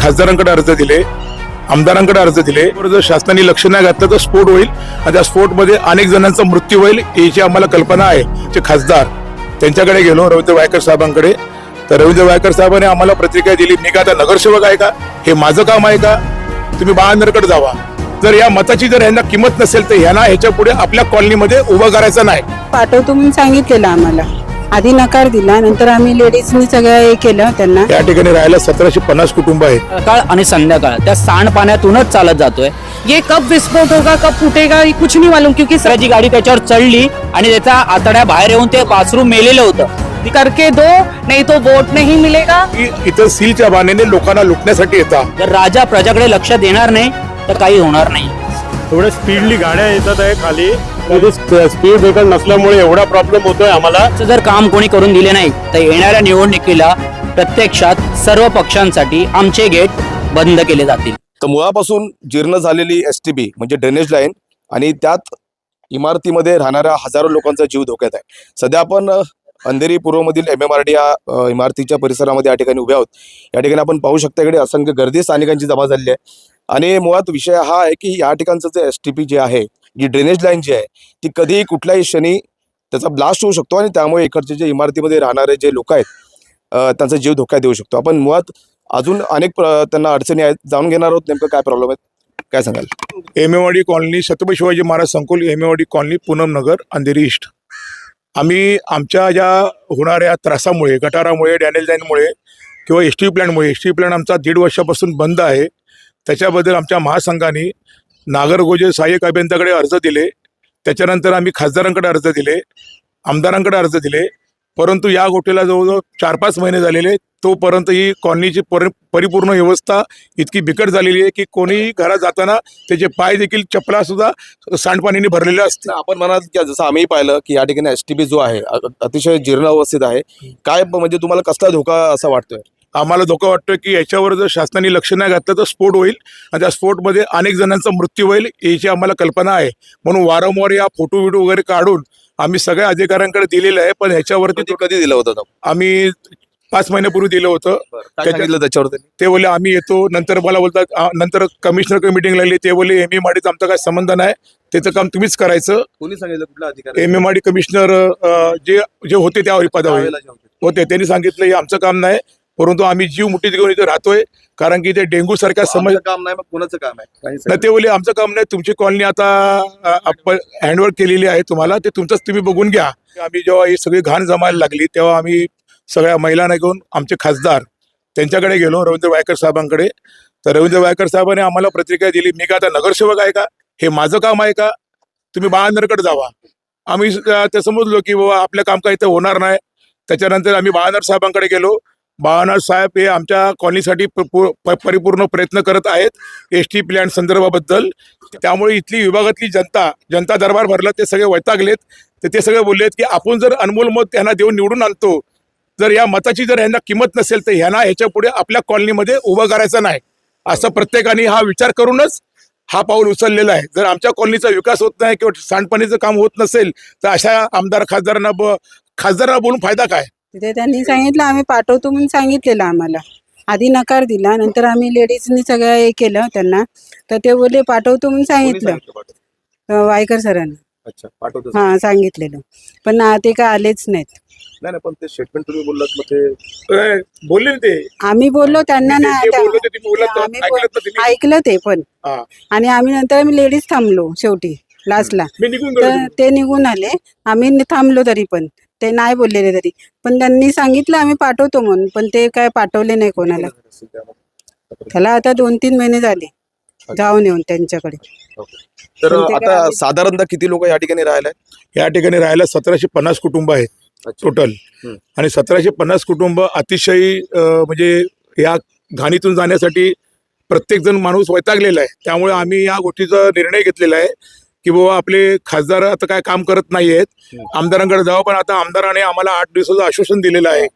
खासदारांकडे अर्ज दिले आमदारांकडे अर्ज दिले. जर शासनाने लक्ष नाही घातलं तर स्फोट होईल आणि त्या स्फोटमध्ये अनेक जणांचा मृत्यू होईल याची आम्हाला कल्पना आहे जे खासदार त्यांच्याकडे गेलो रवींद्र वायकर साहेबांकडे. तर रवींद्र वायकर साहेबांनी आम्हाला प्रतिक्रिया दिली मी का आता नगरसेवक आहे का? हे माझं काम आहे का? तुम्ही बाळांदरकडे जावा. जर या मताची जर यांना किंमत नसेल तर ह्यांना ह्याच्या पुढे आपल्या कॉलनीमध्ये उभं करायचं नाही. पाठवतो म्हणून सांगितलेलं आम्हाला. आधी नकार दिला नंतर आम्ही लेडीजनी सगळं हे केलं त्यांना. या ठिकाणी राहायला सतराशे पन्नास कुटुंब आहेत. सकाळ आणि संध्याकाळ. त्या सांडपाण्यातूनच चालत जातोय. ये कब विस्फोट होगा कब फूटेगा ये कुछ नहीं मालूम क्योंकि दुसऱ्याची गाडी त्याच्यावर चढली आणि त्याचा आतड्या बाहेर येऊन ते बाथरूम मेलेलं होतं. करके दो नहीं तो वोट नहीं मिलेगा। की इथं सीलच्या बाणेने लोकांना लुटण्यासाठी येतात. जर राजा प्रजाकडे लक्ष देणार नाही तर काही होणार नाही. एवढ्या स्पीडली गाड्या येतात आहे खाली. स्पीड ब्रेकर नसल्यामुळे एवढा प्रॉब्लेम होतोय आम्हाला. असं जर काम कोणी करून दिले नाही तर येणाऱ्या निवडणुकीला प्रत्यक्षात सर्व पक्षांसाठी आमचे गेट बंद केले जातील. तर मुळापासून जीर्ण झालेली एस टी बी म्हणजे ड्रेनेज लाईन आणि त्यात इमारतीमध्ये राहणाऱ्या हजारो लोकांचा जीव धोक्यात आहे. सध्या आपण अंधेरी पूर्वमधील एम एम आर डी या इमारतीच्या परिसरामध्ये या ठिकाणी उभे आहोत. या ठिकाणी आपण पाहू शकता इकडे असंख्य गर्दी स्थानिकांची जमा झालेली आहे. आणि मुळात विषय हा आहे की या ठिकाणचं जे एस टी पी जे आहे जी ड्रेनेज लाईन जी आहे ती कधीही कुठल्याही क्षणी त्याचा ब्लास्ट होऊ शकतो आणि त्यामुळे इकडचे जे इमारतीमध्ये राहणारे जे लोक आहेत त्यांचा जीव धोक्यात देऊ शकतो. आपण मुळात अजून अनेक प्र- त्यांना अडचणी आहेत जाणून घेणार आहोत नेमकं काय प्रॉब्लेम आहेत काय सांगाल? एमेवाडी कॉलनी छत्रपती शिवाजी महाराज संकुल एमेवाडी कॉलनी पूनम नगर अंधेरी ईस्ट आम्ही आमच्या ज्या होणाऱ्या त्रासामुळे गटारामुळे डॅनेज लाईनमुळे किंवा एस टी प्लॅनमुळे एस टी प्लॅन आमचा दीड वर्षापासून बंद आहे. त्याच्याबद्दल आमच्या महासंघाने नागरगोजे सहाय्यक अभियंत्याकडे अर्ज दिले. त्याच्यानंतर आम्ही खासदारांकडे अर्ज दिले आमदारांकडे अर्ज दिले. परंतु या गोष्टीला जवळजवळ चार पाच महिने झालेले तोपर्यंत ही कॉलनीची पर परिपूर्ण व्यवस्था इतकी बिकट झालेली आहे की कोणीही घरात जाताना त्याचे पाय देखील चपला सुद्धा सांडपाणीने भरलेले असते. आपण म्हणाल की जसं आम्ही पाहिलं की या ठिकाणी एस टी बी जो आहे अतिशय जीर्ण अवस्थेत आहे. काय म्हणजे तुम्हाला कसला धोका असा वाटतोय? आम्हाला धोका वाटतोय की याच्यावर जर शासनाने लक्ष नाही घातलं तर स्फोट होईल आणि त्या स्फोटमध्ये अनेक जणांचा मृत्यू होईल याची आम्हाला कल्पना आहे. म्हणून वारंवार या फोटो व्हिडिओ वगैरे काढून आम्ही सगळ्या अधिकाऱ्यांकडे दिलेलं आहे पण ह्याच्यावरती ते कधी दिलं होतं? आम्ही पाच महिन्यापूर्वी दिलं होतं. त्याच्यावर ते बोलले आम्ही येतो. नंतर मला बोलतात नंतर कमिशनर मीटिंग लागली. ते बोलले एम एम आडीचं आमचा काय संबंध नाही. त्याचं काम तुम्हीच करायचं. कोणी सांगितलं? कुठला अधिकारी? एम एम आडी कमिशनर जे जे होते त्या पदावर. होते त्यांनी सांगितलं हे आमचं काम नाही. परंतु आम्ही जीव मुठीत घेऊन इथे राहतोय कारण की ते डेंग्यू सारख्या समस्या आमचं काम नाही मग कोणाचं काम आहे. ते बोलले आमचं काम नाही तुमची कॉलनी आता हँडवर्क केलेली आहे तुम्हाला ते तुमचंच तुम्ही बघून घ्या. आम्ही जेव्हा ही सगळी घाण जमायला लागली तेव्हा आम्ही सगळ्या महिलांना घेऊन आमचे खासदार त्यांच्याकडे गेलो रवींद्र वायकर साहेबांकडे. तर रवींद्र वायकर साहेबांनी आम्हाला प्रतिक्रिया दिली मी का आता नगरसेवक आहे का? हे माझं काम आहे का? तुम्ही बाळांदरकडे जावा. आम्ही ते समजलो की बाबा आपलं काम काही इथं होणार नाही. त्याच्यानंतर आम्ही बाळानर साहेबांकडे गेलो. बाळानर साहेब हे आमच्या कॉलनीसाठी प- परिपूर्ण प्रयत्न करत आहेत एस टी प्लॅन संदर्भाबद्दल. त्यामुळे इथली विभागातली जनता जनता दरबार भरला ते सगळे वैतागलेत. तर ते सगळे बोललेत की आपण जर अनमोल मत त्यांना देऊन निवडून आणतो जर या मताची जर ह्यांना किंमत नसेल तर ह्यांना ह्याच्या पुढे आपल्या कॉलनीमध्ये उभं करायचं नाही. असं प्रत्येकाने हा विचार करूनच हा पाऊल उचललेला आहे. जर आमच्या कॉलनीचा विकास होत नाही किंवा सांडपाणीचं काम होत नसेल तर अशा आमदार खासदारांना ब खासदारांना बोलून फायदा काय? तिथे त्यांनी सांगितलं आम्ही पाठवतो म्हणून सांगितलेलं आम्हाला. आधी नकार दिला नंतर आम्ही लेडीजनी सगळं हे केलं त्यांना. तर ते बोलले पाठवतो म्हणून सांगितलं? अं, वायकर सरांना. अच्छा पाठवतो हा सांगितलेलं. पण आ, ते काय आलेच नाहीत. नाही नाही पण ते स्टेटमेंट तुम्ही बोललात मग ते अं, बोलले ना ते. आम्ही बोललो त्यांना ते- ना ते बोलले ते तुम्ही बोललात तर आम्ही ऐकलं तर तुम्ही? ऐकलं ते पण. हा. आणि आम्ही नंतर आम्ही लेडीज थांबलो शेवटी लास्टला. मी निघून गेलो. तर ते निघून आले. आम्ही नि- थांबलो तरी पण. ते नाही बोललेले तरी. पण त्यांनी सांगितलं आम्ही पाठवतो म्हणून. पण ते काय पाठवले नाही कोणाला. त्याला आता दोन तीन महिने झाले. जाऊन येऊन त्यांच्याकडे. तर पण ते काय आता आहे? साधारणतः किती लोक या ठिकाणी राहिले या ठिकाणी राहायला सतराशे पन्नास कुटुंब आहेत टोटल. हम्म. आणि सतराशे पन्नास कुटुंब अतिशय अं, म्हणजे या घाणीतून जाण्यासाठी प्रत्येक जण माणूस वैतागलेला आहे. त्यामुळे आम्ही या गोष्टीचा निर्णय घेतलेला आहे. की बाबा आपले खासदार आता काय काम करत नाही आहेत हम्म. आमदारांकडे जावं पण आता आमदाराने आम्हाला आठ दिवसाचं आश्वासन दिलेलं आहे.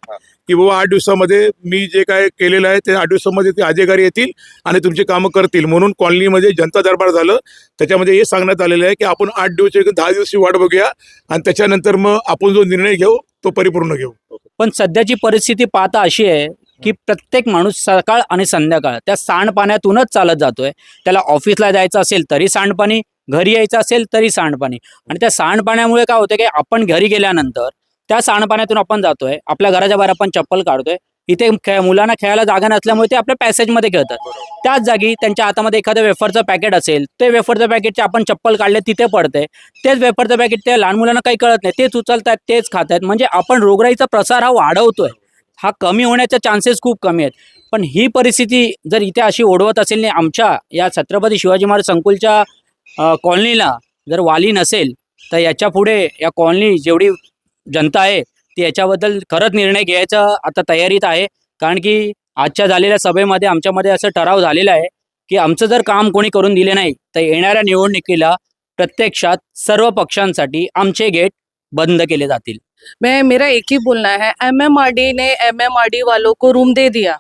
की बाबा आठ दिवसामध्ये मी जे काय केलेलं आहे ते आठ दिवसामध्ये ते अधिकारी येतील आणि तुमची कामं करतील. म्हणून कॉलनीमध्ये जनता दरबार झालं. त्याच्यामध्ये हे सांगण्यात आलेलं आहे की आपण आठ दिवस एक दहा दिवसची वाट बघूया आणि त्याच्यानंतर मग आपण जो निर्णय घेऊ तो परिपूर्ण घेऊ. पण सध्याची परिस्थिती पाहता अशी आहे की प्रत्येक माणूस सकाळ आणि संध्याकाळ त्या सांडपाण्यातूनच चालत जातोय. त्याला ऑफिसला जायचं असेल तरी सांडपाणी घरी यायचं असेल तरी सांडपाणी. आणि त्या सांडपाण्यामुळे काय होतं की आपण घरी गेल्यानंतर त्या सांडपाण्यातून आपण जातोय आपल्या घराच्या बाहेर आपण चप्पल काढतोय इथे खे मुलांना खेळायला जागा नसल्यामुळे ते आपल्या पॅसेजमध्ये खेळतात. त्याच जागी त्यांच्या हातामध्ये एखादं वेफरचं पॅकेट असेल ते वेफरचं पॅकेटचे आपण चप्पल काढले तिथे पडते तेच वेफरचं पॅकेट त्या लहान मुलांना काही कळत नाही तेच उचलतात तेच खात आहेत म्हणजे आपण रोगराईचा प्रसार हा वाढवतोय. हा कमी होण्याचे चान्सेस खूप कमी आहेत. पण ही परिस्थिती जर इथे अशी ओढवत असेल आणि आमच्या या छत्रपती शिवाजी महाराज संकुलच्या कॉलनीला जर वाली नसेल तर याच्यापुढे या कॉलनी जेवढी जनता आहे ती याच्याबद्दल खरंच निर्णय घ्यायचा आता तयारीत आहे. कारण की आजच्या झालेल्या सभेमध्ये आमच्यामध्ये असं ठराव झालेला आहे की आमचं जर काम कोणी करून दिले नाही तर येणाऱ्या निवडणुकीला प्रत्यक्षात सर्व पक्षांसाठी आमचे गेट बंद केले जातील. मैं मेरा एक ही बोलना है एमएमआरडी ने एमएमआरडी वालों को रूम दे दिया।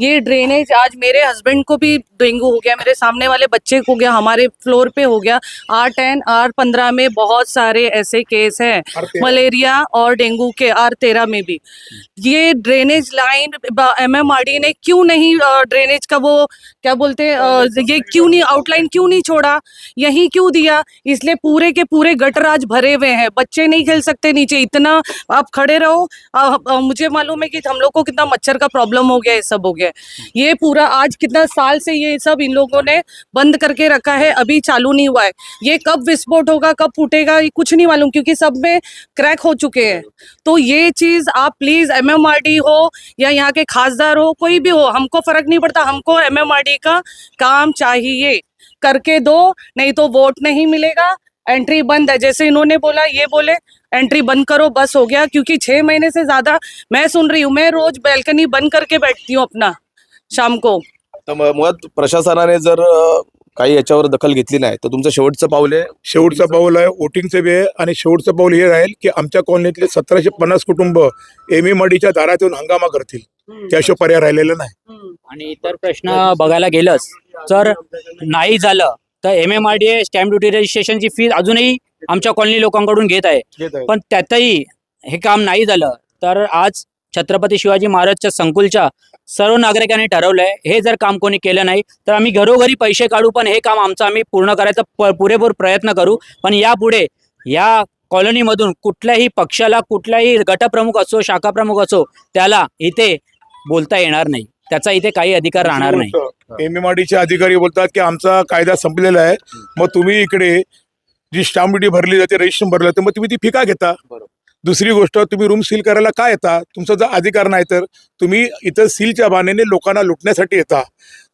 ये ड्रेनेज आज मेरे हस्बैंड को भी डेंगू हो गया मेरे सामने वाले बच्चे को गया हमारे फ्लोर पे हो गया। आर टेन आर पंद्रह में बहुत सारे ऐसे केस हैं। मलेरिया और डेंगू के आर तेरह में भी। ये ड्रेनेज लाइन एमएमआरडी ने क्यों नहीं ड्रेनेज का वो क्या बोलते हैं ये क्यों नहीं आउटलाइन क्यों नहीं छोड़ा? यहीं क्यों दिया? इसलिए पूरे के पूरे गटर आज भरे हुए हैं। बच्चे नहीं खेल सकते नीचे इतना आप खड़े रहो। अ, अ, मुझे मालूम है कि हम लोग को कितना मच्छर का प्रॉब्लम हो गया ये सब हो गया। ये पूरा आज कितना साल से सब इन लोगों ने बंद करके रखा है, अभी चालू नहीं हुआ है। ये कब विस्फोट होगा, कब फूटेगा, ये कुछ नहीं मालूम, क्योंकि सब में क्रैक हो चुके हैं। तो ये चीज़ आप प्लीज़ एमएमआरडी हो या यहाँ के खासदार हो, कोई भी हो, हमको फ़र्क नहीं पड़ता, हमको एमएमआरडी का काम चाहिए। करके दो, नहीं तो वोट नहीं मिलेगा, एंट्री बंद है। जैसे इन्होंने बोला, ये बोले, एंट्री बंद करो, बस हो गया, क्योंकि छह महीने से ज़्यादा मैं सुन रही हूँ, मैं रोज बैल्कनी बंद करके बैठती हूँ अपना, शाम को। तर मग मुळात प्रशासनाने जर काही याच्यावर दखल घेतली नाही तर तुमचं शेवटचं पाऊल आहे? शेवटचं पाऊल आहे वोटिंगचं बी आहे आणि शेवटचं पाऊल हे राहील की आमच्या कॉलनीतले सतराशे पन्नास कुटुंब एम ए मडीच्या दारात येऊन हंगामा करतील. त्याशिवाय पर्याय राहिलेला नाही. आणि इतर प्रश्न बघायला गेलंच तर नाही झालं तर M M R D A stamp duty रजिस्ट्रेशनची fee अजूनही आमच्या कॉलनी लोकांकडून घेत आहे. पण त्यातही हे काम नाही झालं तर आज छत्रपती शिवाजी महाराजच्या संकुलच्या सर्व नागरिकांनी ठरवलंय. हे जर काम कोणी केलं नाही तर आम्ही घरोघरी पैसे काढू पण हे काम आमचं आम्ही पूर्ण करायचा प- पुरेपूर प्रयत्न करू. पण यापुढे या कॉलनीमधून कुठल्याही पक्षाला कुठलाही गटप्रमुख असो शाखा प्रमुख असो त्याला इथे बोलता येणार नाही. त्याचा इथे काही अधिकार राहणार नाही. एम. एम. आर. डीचे अधिकारी बोलतात की आमचा कायदा संपलेला आहे. मग तुम्ही इकडे जी स्टॅम्प ड्युटी भरली जाते रजिस्ट्रेशन भरलं जाते मग तुम्ही ती फिका घेता. बरोबर. दुसरी गोष्ट तुम्ही रूम सील करायला काय येता? तुमचा जर अधिकार नाही तर तुम्ही इथं सीलच्या बहाण्याने लोकांना लुटण्यासाठी येता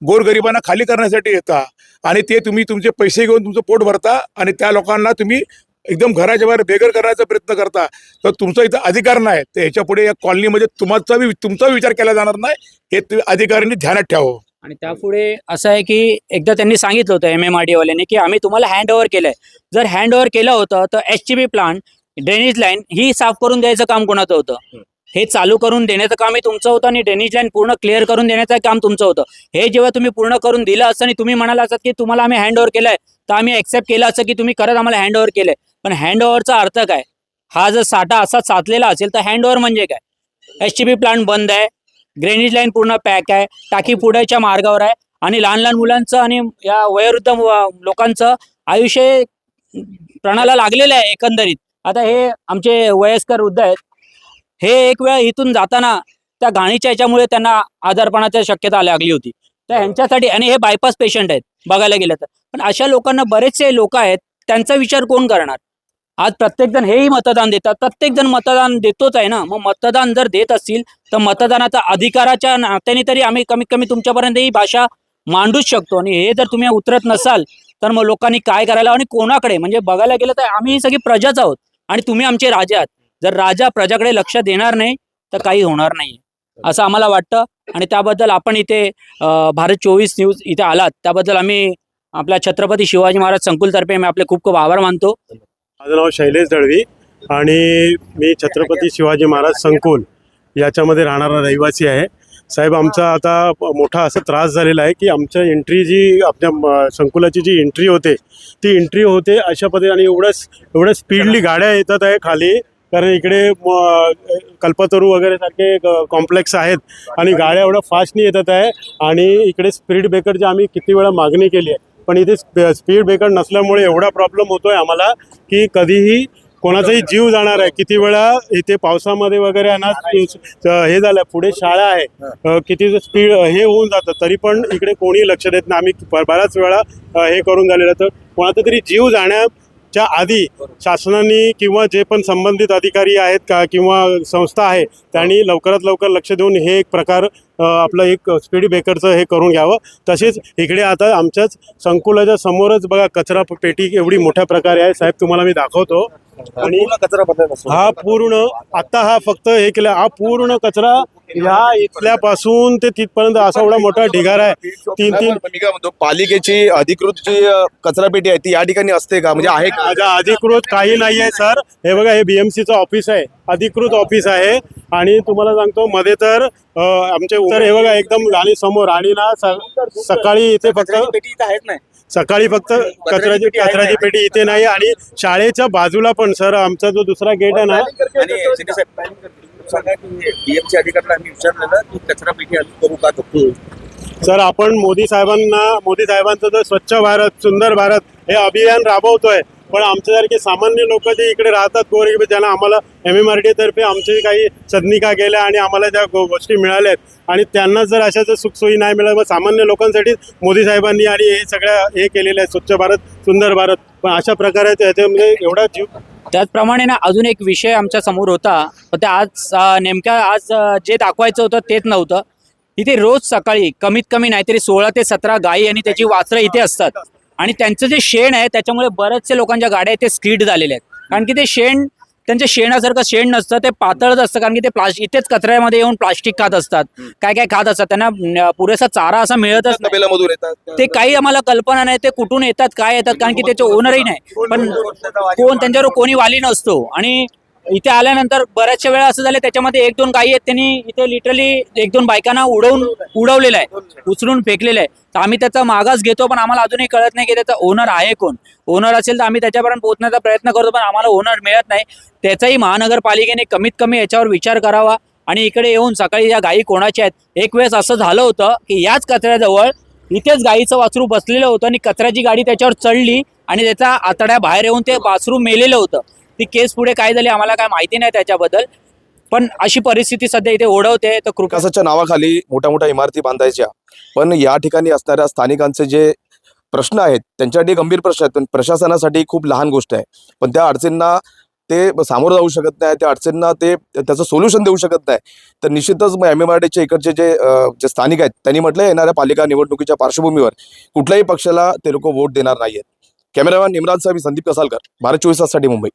गोरगरिबांना खाली करण्यासाठी येता आणि ते तुम्ही तुमचे पैसे घेऊन तुमचं पोट भरता आणि त्या लोकांना तुम्ही एकदम घराच्या बाहेर बेघर करण्याचा प्रयत्न करता. तर तुमचा इथं अधिकार नाही. तर ह्याच्यापुढे या कॉलनीमध्ये तुमचा तुमचा विचार केला जाणार नाही. हे तुम्ही अधिकाऱ्यांनी ध्यानात ठेवावं आणि त्यापुढे असं आहे की एकदा त्यांनी सांगितलं होतं एम एम आर डीवाल्याने की आम्ही तुम्हाला हँड ओव्हर केलंय. जर हँड ओव्हर केलं होतं तर H T B plant drainage line ही साफ करून द्यायचं काम कोणाचं होतं? हे चालू करून देण्याचं काम हे तुमचं होतं आणि ड्रेनेज लाईन पूर्ण क्लिअर करून देण्याचं काम तुमचं होतं. हे जेव्हा तुम्ही पूर्ण करून दिलं असतं आणि तुम्ही म्हणाला असत की तुम्हाला आम्ही हँड ओव्हर केलंय तर आम्ही एक्सेप्ट केलं असं की तुम्ही खरंच आम्हाला हँड ओव्हर केलंय. पण हँड ओव्हरचा अर्थ काय? हा जर साठा असा साचलेला असेल तर हँड ओव्हर म्हणजे काय? टी बी प्लांट बंद आहे ड्रेनेज लाईन पूर्ण पॅक आहे टाकी पुढेच्या मार्गावर आहे आणि लहान लहान मुलांचं आणि या वयोवृद्ध लोकांचं आयुष्य प्राणाला लागलेलं आहे एकंदरीत. आता हे आमचे वयस्कर वृद्ध आहेत. हे एक वेळ इथून जाताना त्या घाणीच्या याच्यामुळे त्यांना आजारपणाची शक्यता लागली होती. तर ह्यांच्यासाठी आणि हे बायपास पेशंट आहेत बघायला गेलं तर. पण अशा लोकांना बरेचसे लोक आहेत त्यांचा विचार कोण करणार? आज प्रत्येकजण हेही मतदान देतात. प्रत्येकजण मतदान देतोच आहे ना. मग मतदान जर देत असतील तर मतदानाचा अधिकाराच्या नात्याने तरी आम्ही कमीत कमी तुमच्यापर्यंत ही भाषा मांडूच शकतो. आणि हे जर तुम्ही उतरत नसाल तर मग लोकांनी काय करायला आणि कोणाकडे? म्हणजे बघायला गेलं तर आम्ही ही सगळी प्रजाच आहोत. आणि तुम्ही आमचे राजा आहात. जर राजा प्रजाकडे लक्ष देणार नाही तर काही होणार नाही. असं आम्हाला वाटतं. आणि त्याबद्दल आपण इथे भारत चोवीस न्यूज इथे आलात. त्याबद्दल आम्ही आपल्या छत्रपती शिवाजी महाराज संकुलतर्फे मी आपले खूप खूप आभार मानतो. माझं नाव शैलेश दळवी आणि मी छत्रपती शिवाजी महाराज संकुल याच्यामध्ये राहणारा रहिवासी आहे. साहेब आमचा आता मोठा असा त्रास झालेला आहे की आमच्या एंट्री जी आपल्या संकुलाची जी एंट्री होते ती एंट्री होते अशा पद्धतीने आणि एवढ्या एवढ्या स्पीडली गाड्या येतात आहे खाली. कारण इकडे कल्पतरू वगैरे सारखे कॉम्प्लेक्स आहेत आणि गाड्या एवढ्या फास्टनी येतात आहे. आणि इकडे स्पीड ब्रेकरची आम्ही किती वेळा मागणी केली आहे. पण इथे स्पीड ब्रेकर नसल्यामुळे एवढा प्रॉब्लेम होतो आहे आम्हाला की कधीही कोणाचाही जीव जाणार आहे. किती वेळा इथे पावसामध्ये वगैरे आहे ना हे झालं पुढे शाळा आहे. किती स्पीड हे होऊन जातं. तरी पण इकडे कोणी लक्ष देत नाही. आम्ही बऱ्याच वेळा हे करून झालेलं तर कोणाचा तरी जीव जाण्याच्या आधी शासनाने किंवा जे पण संबंधित अधिकारी आहेत का किंवा संस्था आहे त्यांनी लवकरात लवकर लक्ष देऊन हे एक प्रकार आपलं एक स्पीड ब्रेकरचं हे करून घ्यावं. तसेच इकडे आता आमच्याच संकुलाच्या समोरच बघा कचरा पेटी एवढी मोठ्या प्रकारे आहे. साहेब तुम्हाला मी दाखवतो. आणि कचरा हा पूर्ण आता हा फक्त हे केलं हा पूर्ण कचरा ह्या इथल्यापासून ते तिथपर्यंत असा एवढा मोठा ढिगारा आहे. तीन तीन मी काय म्हणतो पालिकेची अधिकृत जी अ, कचरा पेटी आहे ती या ठिकाणी असते का? म्हणजे आहे का? माझ्या अधिकृत काही नाही आहे सर. हे बघा हे बीएमसीचं ऑफिस आहे. अधिकृत ऑफिस आहे. आणि तुम्हाला सांगतो मध्ये तर अ, आमचे उत्तर हे बघा एकदम आणि समोर. आणि ना स- सकाळी इथे फक्त सकाळी फक्त कचऱ्याची कचऱ्याची पेटी इथे नाही आणि शाळेच्या बाजूला पण सर आमचा जो दुसरा गेट आहे ना सर आपण मोदी साहेबांना मोदी साहेबांचं जो स्वच्छ भारत सुंदर भारत हे अभियान राबवतोय. पण आमच्यासारखे सामान्य लोक जे इकडे राहतात गोरगरीब ज्यांना आम्हाला एम एम आर तर्फे आमचे काही सदनिका गेल्या आणि आम्हाला ज्या गोष्टी मिळाल्या आहेत आणि त्यांना जर अशा जर सुखसोयी नाही मिळाल्या सामान्य लोकांसाठी मोदी साहेबांनी आणि हे सगळ्या हे केलेलं आहे स्वच्छ भारत सुंदर भारत. पण अशा प्रकारे त्याच्यामध्ये एवढा जीव त्याचप्रमाणे ना अजून एक विषय आमच्यासमोर होता. पण ते आज नेमक्या आज जे दाखवायचं होतं तेच नव्हतं. इथे रोज सकाळी कमीत कमी नाहीतरी सोळा ते सतरा गायी आणि त्याची वासरं इथे असतात. आणि त्यांचं जे शेण आहे त्याच्यामुळे बरेचसे लोकांच्या गाड्या इथे स्किड झालेल्या आहेत. कारण की ते शेण त्यांच्या शेणासारखं शेण नसतं ते पातळच असतं कारण की ते प्लास्टिक इथेच कचऱ्यामध्ये येऊन प्लास्टिक खात असतात. काय काय खात असतात त्यांना पुरेसा चारा असा मिळतच नाही. ते काही आम्हाला कल्पना नाही ते कुठून येतात काय येतात कारण की त्याचे ओनरही नाही. पण कोण त्यांच्यावर कोणी वाली नसतो. आणि इथे आल्यानंतर बऱ्याचशा वेळा असं झालं त्याच्यामध्ये एक दोन गायी आहेत त्यांनी इथे लिटरली एक दोन बायकांना उडवून उडवलेलं आहे उचलून फेकलेलं आहे. तर आम्ही त्याचा मागास घेतो पण आम्हाला अजूनही कळत नाही की त्याचा ओनर आहे कोण. ओनर असेल तर आम्ही त्याच्यापर्यंत पोहोचण्याचा प्रयत्न करतो पण आम्हाला ओनर मिळत नाही. त्याचाही महानगरपालिकेने कमीत कमी याच्यावर विचार करावा आणि इकडे येऊन सकाळी या गायी कोणाच्या आहेत? एक वेळेस असं झालं होतं की याच कचऱ्याजवळ इथेच गाईचं वासरू बसलेलं होतं आणि कचऱ्याची गाडी त्याच्यावर चढली आणि त्याचा आतड्या बाहेर येऊन ते वासरू मेलेलं होतं. ती केस पुढे काय झाली आम्हाला काय माहिती नाही त्याच्याबद्दल. पण अशी परिस्थिती सध्या इथे ओढवते तर कृपया नावाखाली मोठ्या मोठ्या इमारती बांधायच्या. पण या ठिकाणी असणाऱ्या स्थानिकांचे जे प्रश्न आहेत त्यांच्यासाठी गंभीर प्रश्न आहेत. पण प्रशासनासाठी खूप लहान गोष्ट आहे. पण त्या अडचणींना ते सामोरं जाऊ शकत नाही त्या अडचणींना ते त्याचं सोल्युशन देऊ शकत नाही. तर निश्चितच मग एम एम आर डीचे इकडचे जे जे स्थानिक आहेत त्यांनी म्हटलं येणाऱ्या पालिका निवडणुकीच्या पार्श्वभूमीवर कुठल्याही पक्षाला ते लोक वोट देणार नाहीयेत. कॅमेरामॅन इम्रान साहेब संदीप कसालकर भारत चोवीस ताससाठी मुंबई.